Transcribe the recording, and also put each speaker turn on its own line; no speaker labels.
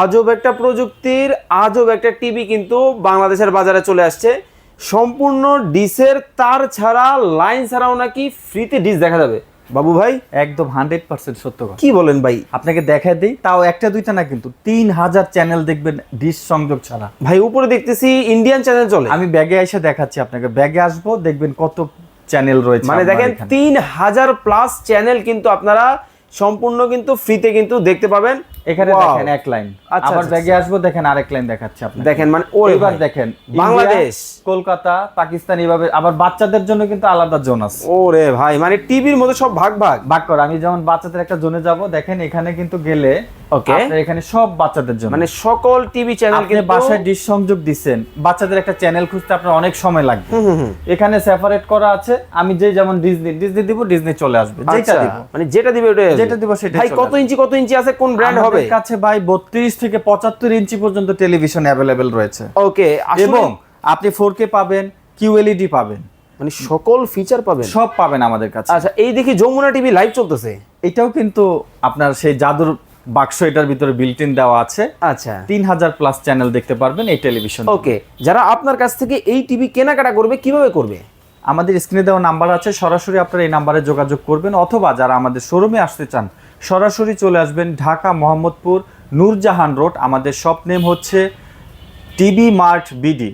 আজব একটা প্রযুক্তির আজব একটা টিভি কিন্তু বাংলাদেশের বাজারে চলে আসছে। সম্পূর্ণ ডিসের তার ছাড়া লাইন ছাড়াও নাকি ফ্রিতে ডিস দেখা যাবে। বাবু ভাই?
একদম হান্ড্রেড পার্সেন্ট সত্য
কি বলেন ভাই?
আপনাকে দেখায় দিই তাও একটা দুইটা না কিন্তু তিন হাজার চ্যানেল দেখবেন ডিশ সংযোগ ছাড়া।
ভাই উপরে দেখতেছি ইন্ডিয়ান চ্যানেল চলে।
আমি ব্যাগে এসে দেখাচ্ছি আপনাকে ব্যাগে আসব দেখবেন কত চ্যানেল রয়েছে
মানে দেখেন তিন হাজার প্লাস চ্যানেল কিন্তু আপনারা সম্পূর্ণ কিন্তু ফ্রিতে কিন্তু দেখতে পাবেন।
এখানে দেখেন এক লাইন।
আচ্ছা,
আবার
আচ্ছা,
ব্যাগে আসব দেখেন আরেক লাইন দেখাচ্ছি আপনাকে।
দেখেন মানে ওরে
এবার দেখেন
বাংলাদেশ।
কলকাতা পাকিস্তান এইভাবে আবার বাচ্চাদের জন্য কিন্তু আলাদা জোন আছে।
ওরে ভাই মানে টিভির মধ্যে সব ভাগ ভাগ।
ভাগ কর আমি যেমন বাচ্চাদের একটা জোনে যাব দেখেন এখানে কিন্তু গেলে. আপনার এখানে সব বাচ্চাদের জন্য।
মানে সকল টিভি চ্যানেল কিন্তু
বাসায় ডিশ সংযোগ দিচ্ছেন বাচ্চাদের একটা চ্যানেল খুঁজতে আপনার অনেক সময় লাগবে। এখানে সেপারেট করা আছে আমি যে যেমন ডিজনি ডিজনি দিব ডিজনি চলে আসবে যেটা
আচ্ছা,
দিব।
মানে যেটা দিবে আসবে।
যেটা দিব সেটাই
ভাই কত ইঞ্চি কত ইঞ্চি আছে কোন ব্র্যান্ড হবে?
আমাদের কাছে ভাই বত্রিশ থেকে পঁচাত্তর ইঞ্চি পর্যন্ত টেলিভিশন অ্যাভেলেবেল রয়েছে।
ওকে
এবং আপনি ফোর কে পাবেন কিউএলইডি পাবেন।
মানে সকল ফিচার পাবেন?
সব পাবেন আমাদের কাছে।
আচ্ছা এই দেখি যমুনা টিভি লাইভ চলতেছে।
এটাও কিন্তু আপনার সেই জাদুর বাক্স এটার ভিতরে বিল্ট ইন দেওয়া আছে।
আচ্ছা।
তিন হাজার প্লাস চ্যানেল দেখতে পারবেন এই টেলিভিশন
ওকে যারা আপনার কাছ থেকে এই টিভি কেনাকাটা করবে কীভাবে করবে?
আমাদের স্ক্রিনে দেওয়া নাম্বার আছে, সরাসরি আপনারা এই নাম্বারে যোগাযোগ করবেন অথবা যারা আমাদের শোরুমে আসতে চান, সরাসরি চলে আসবেন ঢাকা মোহাম্মদপুর নূরজাহান রোড। আমাদের শপ নেম হচ্ছে টিবি মার্ট বিডি।